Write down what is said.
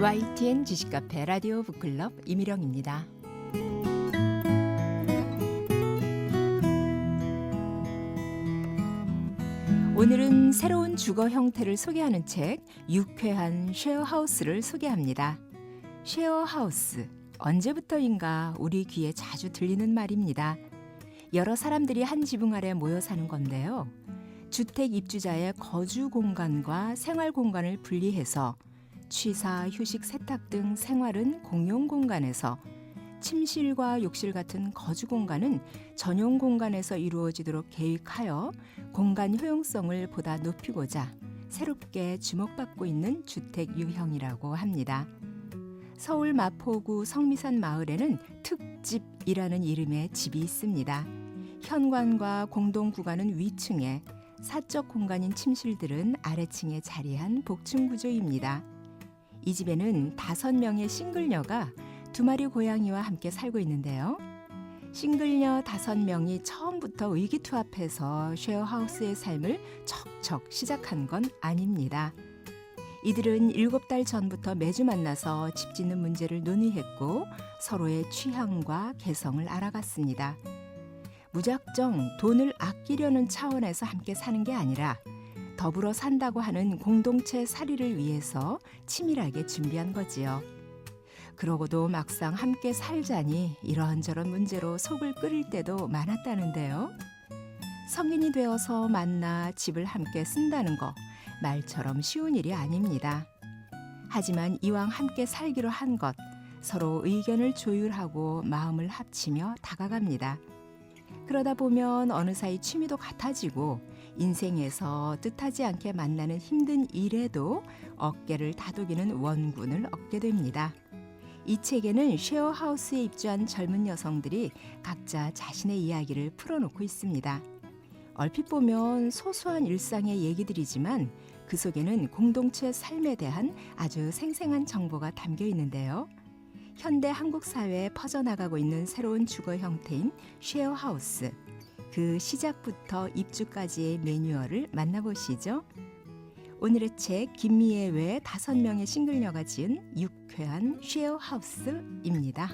YTN 지식카페 라디오 북클럽 이미령입니다. 오늘은 새로운 주거 형태를 소개하는 책 유쾌한 쉐어하우스를 소개합니다. 쉐어하우스 언제부터인가 우리 귀에 자주 들리는 말입니다. 여러 사람들이 한 지붕 아래 모여 사는 건데요. 주택 입주자의 거주 공간과 생활 공간을 분리해서 취사, 휴식, 세탁 등 생활은 공용 공간에서 침실과 욕실 같은 거주 공간은 전용 공간에서 이루어지도록 계획하여 공간 효용성을 보다 높이고자 새롭게 주목받고 있는 주택 유형이라고 합니다. 서울 마포구 성미산 마을에는 특집이라는 이름의 집이 있습니다. 현관과 공동 구간은 위층에 사적 공간인 침실들은 아래층에 자리한 복층 구조입니다. 이 집에는 다섯 명의 싱글녀가 두 마리 고양이와 함께 살고 있는데요. 싱글녀 다섯 명이 처음부터 의기투합해서 쉐어하우스의 삶을 척척 시작한 건 아닙니다. 이들은 일곱 달 전부터 매주 만나서 집 짓는 문제를 논의했고 서로의 취향과 개성을 알아갔습니다. 무작정 돈을 아끼려는 차원에서 함께 사는 게 아니라 더불어 산다고 하는 공동체 살이를 위해서 치밀하게 준비한 거지요. 그러고도 막상 함께 살자니 이런저런 문제로 속을 끓일 때도 많았다는데요. 성인이 되어서 만나 집을 함께 쓴다는 거 말처럼 쉬운 일이 아닙니다. 하지만 이왕 함께 살기로 한 것 서로 의견을 조율하고 마음을 합치며 다가갑니다. 그러다 보면 어느 사이 취미도 같아지고 인생에서 뜻하지 않게 만나는 힘든 일에도 어깨를 다독이는 원군을 얻게 됩니다. 이 책에는 쉐어하우스에 입주한 젊은 여성들이 각자 자신의 이야기를 풀어놓고 있습니다. 얼핏 보면 소소한 일상의 얘기들이지만 그 속에는 공동체 삶에 대한 아주 생생한 정보가 담겨 있는데요. 현대 한국 사회에 퍼져나가고 있는 새로운 주거 형태인 쉐어하우스. 그 시작부터 입주까지의 매뉴얼을 만나보시죠. 오늘의 책 김미애 외 다섯 명의 싱글녀가 지은 유쾌한 쉐어하우스입니다.